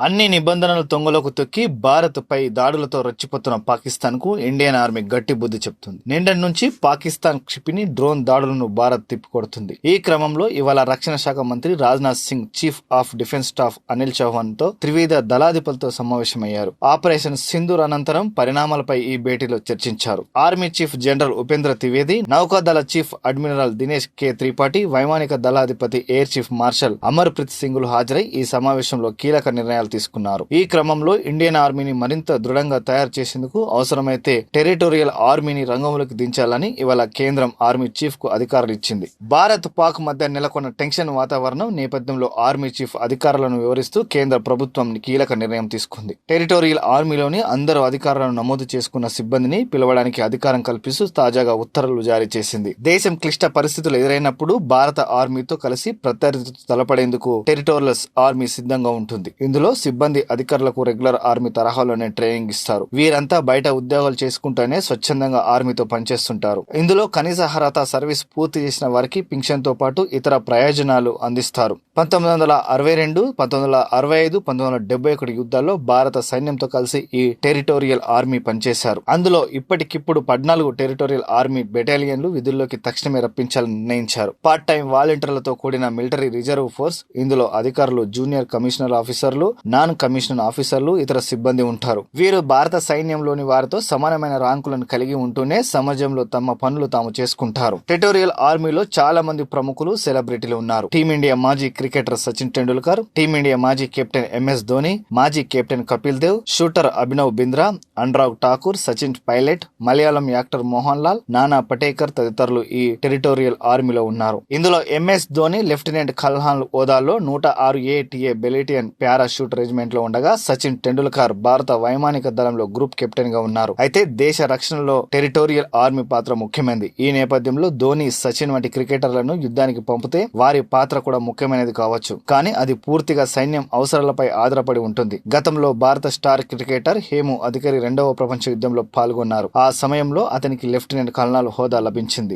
అన్ని నిబంధనలు తొంగలోకి తొక్కి భారత్పై దాడులతో రచ్చిపోతున్న పాకిస్తాన్కు ఇండియన్ ఆర్మీ గట్టి బుద్ధి చెప్తుంది. నిండన్ నుంచి పాకిస్తాన్ క్షిపిని డ్రోన్ దాడులను భారత్ తిప్పికొడుతుంది. ఈ క్రమంలో ఇవాళ రక్షణ శాఖ మంత్రి Rajnath Singh chief of defence staff Anil చౌహాన్తో త్రివిధ దళాధిపతులతో సమావేశమయ్యారు. ఆపరేషన్ సింధూర్ అనంతరం పరిణామాలపై ఈ భేటీలో చర్చించారు. Army chief general Upendra Trivedi నౌకాదళ chief admiral Dinesh K. Tripathi వైమానిక దళాధిపతి ఎయిర్ చీఫ్ మార్షల్ అమర్ప్రీత్ సింగులు హాజరై ఈ సమావేశంలో కీలక నిర్ణయాలు తీసుకున్నారు. ఈ క్రమంలో ఇండియన్ ఆర్మీని మరింత దృఢంగా తయారు చేసేందుకు అవసరమైతే టెరిటోరియల్ ఆర్మీని రంగంలోకి దించాలని ఇవాళ కేంద్రం ఆర్మీ చీఫ్కు అధికారులు ఇచ్చింది. భారత్ పాక్ మధ్య నెలకొన్న టెన్షన్ వాతావరణం నేపథ్యంలో ఆర్మీ చీఫ్ అధికారులను వివరిస్తూ కేంద్ర ప్రభుత్వం కీలక నిర్ణయం తీసుకుంది. టెరిటోరియల్ ఆర్మీలోని అందరు అధికారులను నమోదు చేసుకున్న సిబ్బందిని పిలవడానికి అధికారం కల్పిస్తూ తాజాగా ఉత్తర్వులు జారీ చేసింది. దేశం క్లిష్ట పరిస్థితులు ఎదురైనప్పుడు భారత ఆర్మీతో కలిసి ప్రత్యర్థితో తలపడేందుకు టెరిటోరియల్ ఆర్మీ సిద్ధంగా ఉంటుంది. ఇందులో సిబ్బంది అధికారులకు రెగ్యులర్ ఆర్మీ తరహాలోనే ట్రైనింగ్ ఇస్తారు. వీరంతా బయట ఉద్యోగాలు చేసుకుంటూనే స్వచ్ఛందంగా ఆర్మీతో పనిచేస్తుంటారు. ఇందులో కనీస అర్హత సర్వీస్ పూర్తి చేసిన వారికి పింఛన్తో పాటు ఇతర ప్రయోజనాలు అందిస్తారు. పంతొమ్మిది వందల అరవై రెండు పంతొమ్మిది వందల అరవై ఐదు పంతొమ్మిది వందల డెబ్బై ఒకటి యుద్ధాల్లో భారత సైన్యంతో కలిసి ఈ టెరిటోరియల్ ఆర్మీ పనిచేశారు. అందులో ఇప్పటికిప్పుడు పద్నాలుగు టెరిటోరియల్ ఆర్మీ బెటాలియన్లు విధుల్లోకి తక్షణమే రప్పించాలని నిర్ణయించారు. పార్ట్ టైం వాలంటీర్లతో కూడిన మిలిటరీ రిజర్వ్ ఫోర్స్ ఇందులో అధికారులు జూనియర్ కమిషనర్ ఆఫీసర్లు నాన్ కమిషనర్ ఆఫీసర్లు ఇతర సిబ్బంది ఉంటారు. వీరు భారత సైన్యంలోని వారితో సమానమైన ర్యాంకులను కలిగి ఉంటూనే సమాజంలో తమ పనులు తాము చేసుకుంటారు. టెటోరియల్ ఆర్మీలో చాలా మంది ప్రముఖులు సెలబ్రిటీలు ఉన్నారు. టీమిండియా మాజీ cricketer Sachin Tendulkar team India మాజీ కెప్టెన్ ఎంఎస్ ధోని మాజీ captain Kapil Dev shooter Abhinav Bindra Anurag Thakur Sachin Pilot Malayalam actor Mohan Lal Nana Patekar తదితరులు ఈ టెరిటోరియల్ ఆర్మీలో ఉన్నారు. ఇందులో ఎంఎస్ ధోని లెఫ్టినెంట్ కల్హాన్ హోదాలో నూట ఆరు ఏటీఏ బెలిటియన్ పారాషూటర్ రెజిమెంట్లో ఉండగా సచిన్ టెండూల్కర్ భారత వైమానిక దళంలో గ్రూప్ కెప్టెన్గా ఉన్నారు. అయితే దేశ రక్షణలో టెరిటోరియల్ ఆర్మీ పాత్ర ముఖ్యమైనది ఈ నేపథ్యంలో ధోని సచిన్ వంటి క్రికెటర్లను యుద్ధానికి పంపితే వారి పాత్ర కూడా ముఖ్యమైనది కావచ్చు. కానీ అది పూర్తిగా సైన్యం అవసరాలపై ఆధారపడి ఉంటుంది. గతంలో భారత స్టార్ క్రికెటర్ హేము అధికారి రెండవ ప్రపంచ యుద్ధంలో పాల్గొన్నారు. ఆ సమయంలో అతనికి లెఫ్టినెంట్ కల్నల్ హోదా లభించింది.